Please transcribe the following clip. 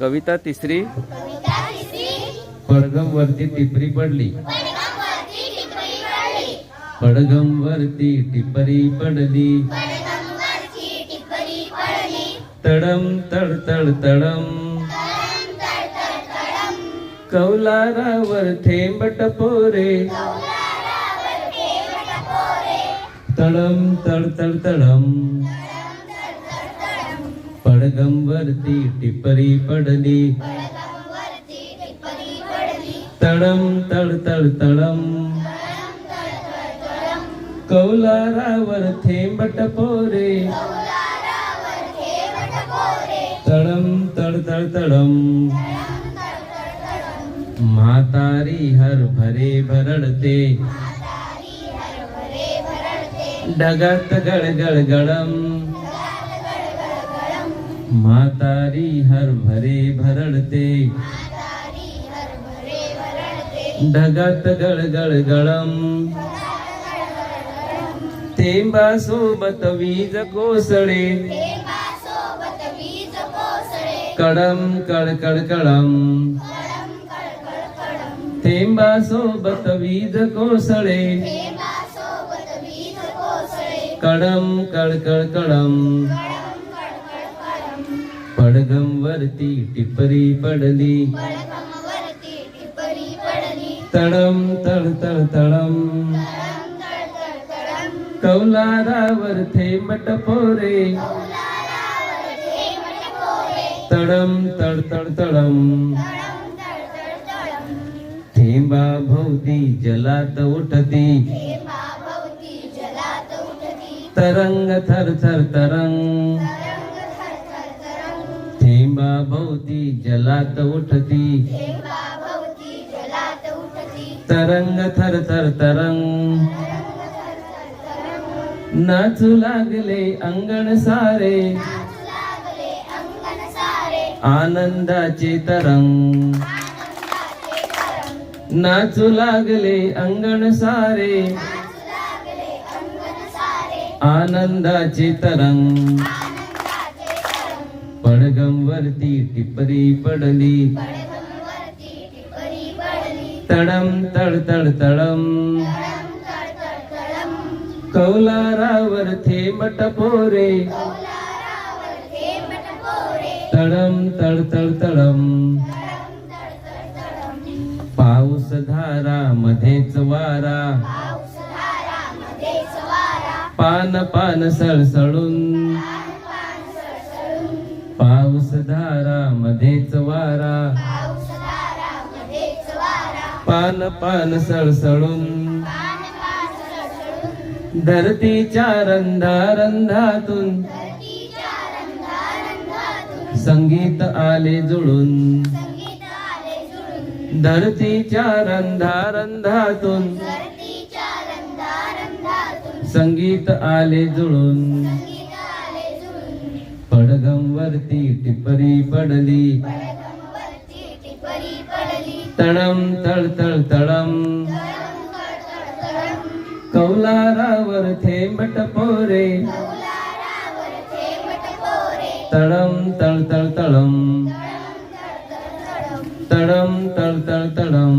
कविता तिसरी. पडगम वरती टिपरी पडली. पडगम वरती टिपरी पडली. तडम तड तड तडम. कौलारावर थेंब टपोरे तडम तड तड तडम पडगम वरती टिपरी पडली तडम तड तड तडम कौलारावर थेंब टपोरे तडम तड तड तडम म्हातारी हरभरे भरडते ढगात गळगळ गळम म्हातारी हरभरे भरडते. ढगात गळगळ गळम. थेंबा सोबत वीज कोसळे. कडम कळकळ कळम. थेंबा सोबत वीज कोसळे. कडम कळकळ कळम पडगम वरती टिपरी पडली. तडम तड तड तडम कौलारावर थेंब टपोरे तडम तड तड तडम थेंबा भोवती जलात उठती. तरंग थर थर तरंग. थेंबा भोवती जलात उठती. तरंग थर थर तरंग. नाचू लागले अंगण सारे. आनंदाचे तरंग. नाचू लागले अंगण सारे. आनंदाचे तरंग. पडगम वरती टिपरी पडली तडम तड तड तडम कौलारावर थेंब टपोरे तडम तड तड तडम पाऊस धारा मध्येच वारा पान पान सळसळून धारा मध्येच वारा. पान पान सळसळून. धरतीच्या रंधा रंधातून संगीत आले जुळून. धरतीच्या रंधा रंधातून संगीत आले जुळून. पडगम वरती टिपरी पडली तडम तड तड तडम कौलारावर थेंब टपोरे तडम तड तड तडम तडम तड तड तडम